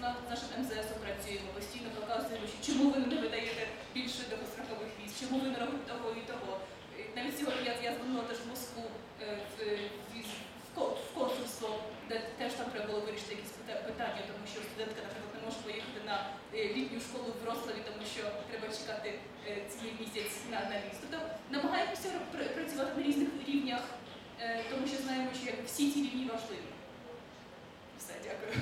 МЗС працюємо, постійно показуємо, що чому ви не видаєте більше довгострокових віз, чому ви не робите того і того. Е, Навіть сьогодні я, я звернула теж в Москву е, в, в, в, консульство, де теж там треба було вирішити якісь питання, тому що студентка, наприклад, не може поїхати на е, літню школу в Вроцлаві, тому що треба чекати е, цілий місяць на, на віз. Тобто намагаємося працювати на різних рівнях, е, тому що знаємо, що всі ці рівні важливі. Все, дякую.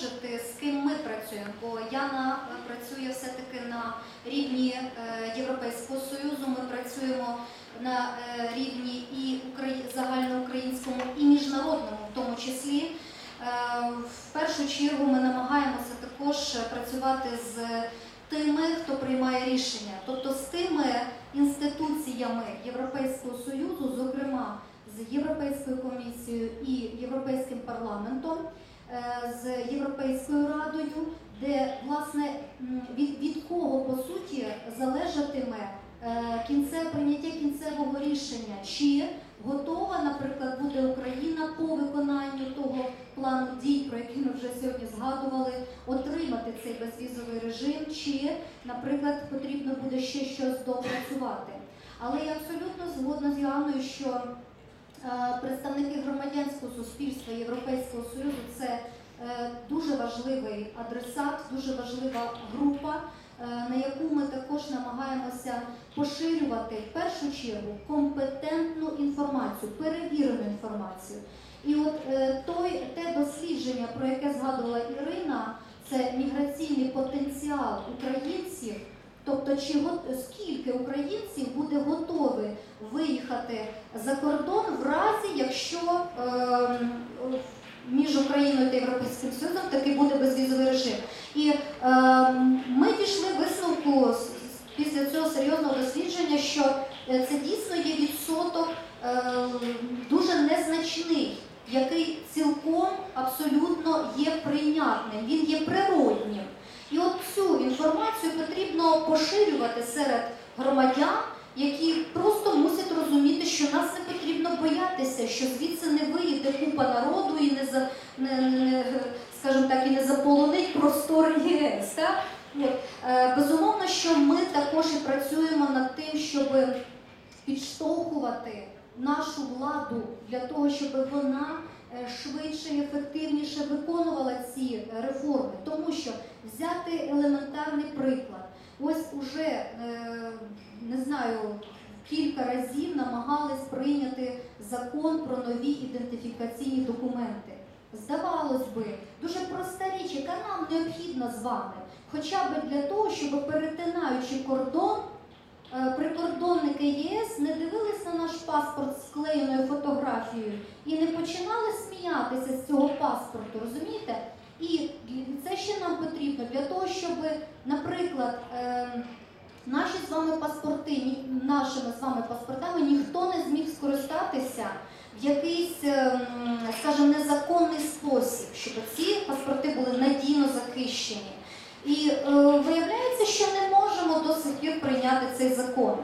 Продовжити, з ким ми працюємо, бо Яна е, працює все-таки на рівні е, Європейського Союзу. Ми працюємо на е, рівні і загальноукраїнському, і міжнародному, в тому числі. В першу чергу ми намагаємося також працювати з тими, хто приймає рішення, тобто з тими інституціями Європейського Союзу, зокрема з Європейською комісією і Європейським парламентом, з Європейською радою, де власне від, від кого по суті залежатиме е, кінце прийняття кінцевого рішення, чи готова, наприклад, буде Україна по виконанню того плану дій, про який ми вже сьогодні згадували, отримати цей безвізовий режим, чи, наприклад, потрібно буде ще щось доопрацювати. Але я абсолютно згодна з Іанною, що Е, Представники громадянського суспільства Європейського Союзу це е, дуже важливий адресат, дуже важлива група, е, на яку ми також намагаємося поширювати в першу чергу компетентну інформацію, перевірену інформацію. І от е, той те дослідження, про яке згадувала Ірина, це міграційний потенціал українців. Тобто, чи скільки українців буде готові виїхати за кордон якщо ем, між Україною та Європейським Союзом таки буде безвізовий режим. І ем, ми дійшли висновку після цього серйозного дослідження, що е, це дійсно є відсоток ем, дуже незначний, який цілком абсолютно є прийнятним, він є природнім. І от цю інформацію потрібно поширювати серед громадян, які просто мусять розуміти, що нас не потрібно боятися, що звідси не виїде купа народу і не за не, не, скажімо так, і не заполонить простори ЄС. Так? Е, безумовно, що ми також і працюємо над тим, щоб підштовхувати нашу владу для того, щоб вона е, швидше і ефективніше виконувала ці реформи, тому що взяти елементарний приклад. Ось уже е, не знаю, кілька разів намагались прийняти закон про нові ідентифікаційні документи. Здавалось би, дуже проста річ, яка нам необхідна з вами, хоча б для того, щоб перетинаючи кордон, е, прикордонники ЄС не дивились на наш паспорт з склеєною фотографією і не починали сміятися з цього паспорту, розумієте? І це ще нам потрібно для того, щоб, наприклад, ем, наші з вами паспорти, нашими з вами паспортами ніхто в якийсь, ем, скажімо, незаконний спосіб, щоб ці паспорти були надійно захищені. І е, виявляється, що не можемо до сих пір прийняти цей закон.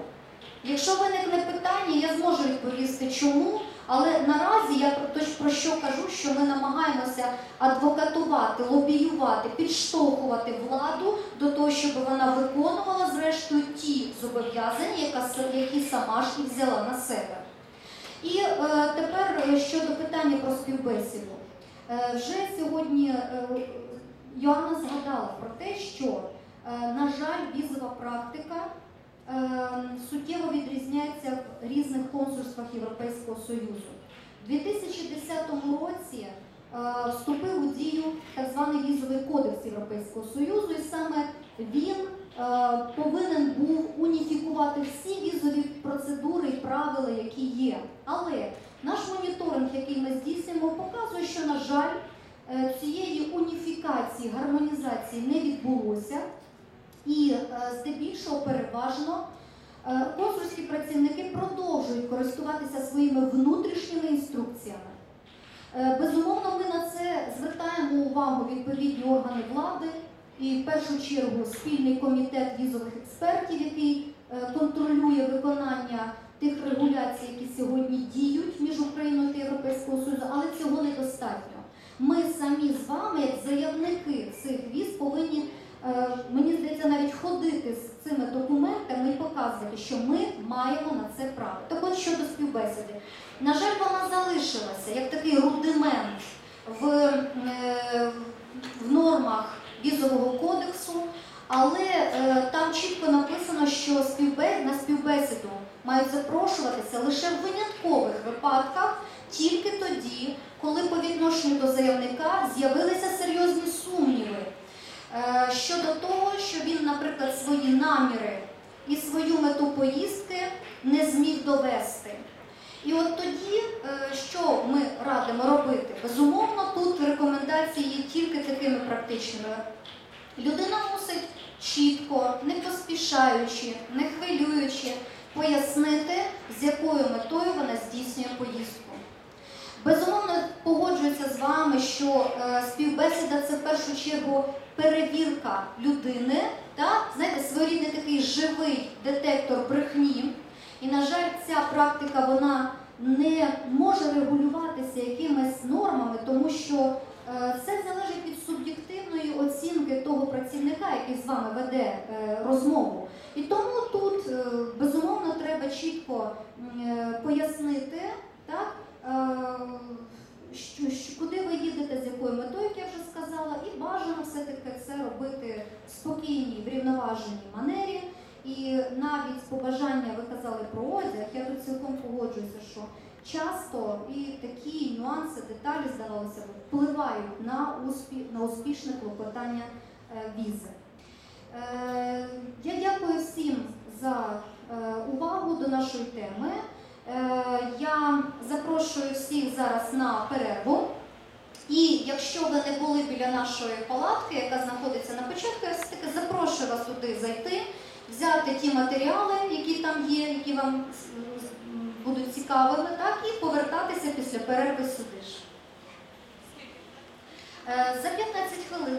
Якщо виникне питання, я зможу відповісти чому, але наразі я про про що кажу, що ми намагаємося адвокатувати, лобіювати, підштовхувати владу до того, щоб вона виконувала зрештою ті зобов'язання, які сама ж і взяла на себе. І е, тепер е, щодо питання про співбесіду. Е, вже сьогодні Йоанна згадала про те, що, на жаль, візова практика суттєво відрізняється в різних консульствах Європейського Союзу. У 2010 році вступив у дію так званий візовий кодекс Європейського Союзу, і саме він повинен був уніфікувати всі візові правила, які є. Але наш моніторинг, який ми здійснюємо, показує, що, на жаль, е, цієї уніфікації, гармонізації не відбулося. І е, здебільшого переважно е, консульські працівники продовжують користуватися своїми внутрішніми інструкціями. Безумовно, ми на це звертаємо увагу відповідні органи влади і в першу чергу спільний комітет візових експертів, який контролює виконання тих регуляцій, які сьогодні діють між Україною та Європейського Союзу, але цього недостатньо. Ми самі з вами, як заявники цих віз, повинні, е, мені здається, навіть ходити з цими документами і показувати, що ми маємо на це право. Так от щодо співбесіди. На жаль, вона залишилася як такий рудимент в, е, в нормах візового кодексу але е, там чітко написано, що співбе... на співбесіду мають запрошуватися лише в виняткових випадках, тільки тоді, коли по відношенню до заявника з'явилися серйозні сумніви е, щодо того, що він, наприклад, свої наміри і свою мету поїздки не зміг довести. І от тоді, е, що ми радимо робити? Безумовно, тут рекомендації є тільки такими практичними Людина мусить чітко, не поспішаючи, не хвилюючи, пояснити, з якою метою вона здійснює поїздку. Безумовно, погоджуюся з вами, що е, співбесіда це в першу чергу перевірка людини, так? знаєте, своєрідний такий живий детектор брехні. І, на жаль, ця практика вона не може регулюватися якимись нормами, тому що е, це залежить від суб'єктивної оцінки того працівника, який з вами веде е, розмову. І тому тут е, безумовно треба чітко е, пояснити, так, що, куди ви їдете, з якою метою, як я вже сказала, і бажано все-таки це робити в спокійній, врівноваженій манері. І навіть побажання ви казали про одяг, я тут цілком погоджуюся, що часто і такі нюанси, деталі, здавалося впливають на, успіх, на успішне клопотання е, візи. Е, я дякую всім за е, увагу до нашої теми. Я запрошую всіх зараз на перерву. І якщо ви не були біля нашої палатки, яка знаходиться на початку, я все-таки запрошую вас туди зайти, взяти ті матеріали, які там є, які вам будуть цікавими, так, і повертатися після перерви сюди ж. Е, За 15 хвилин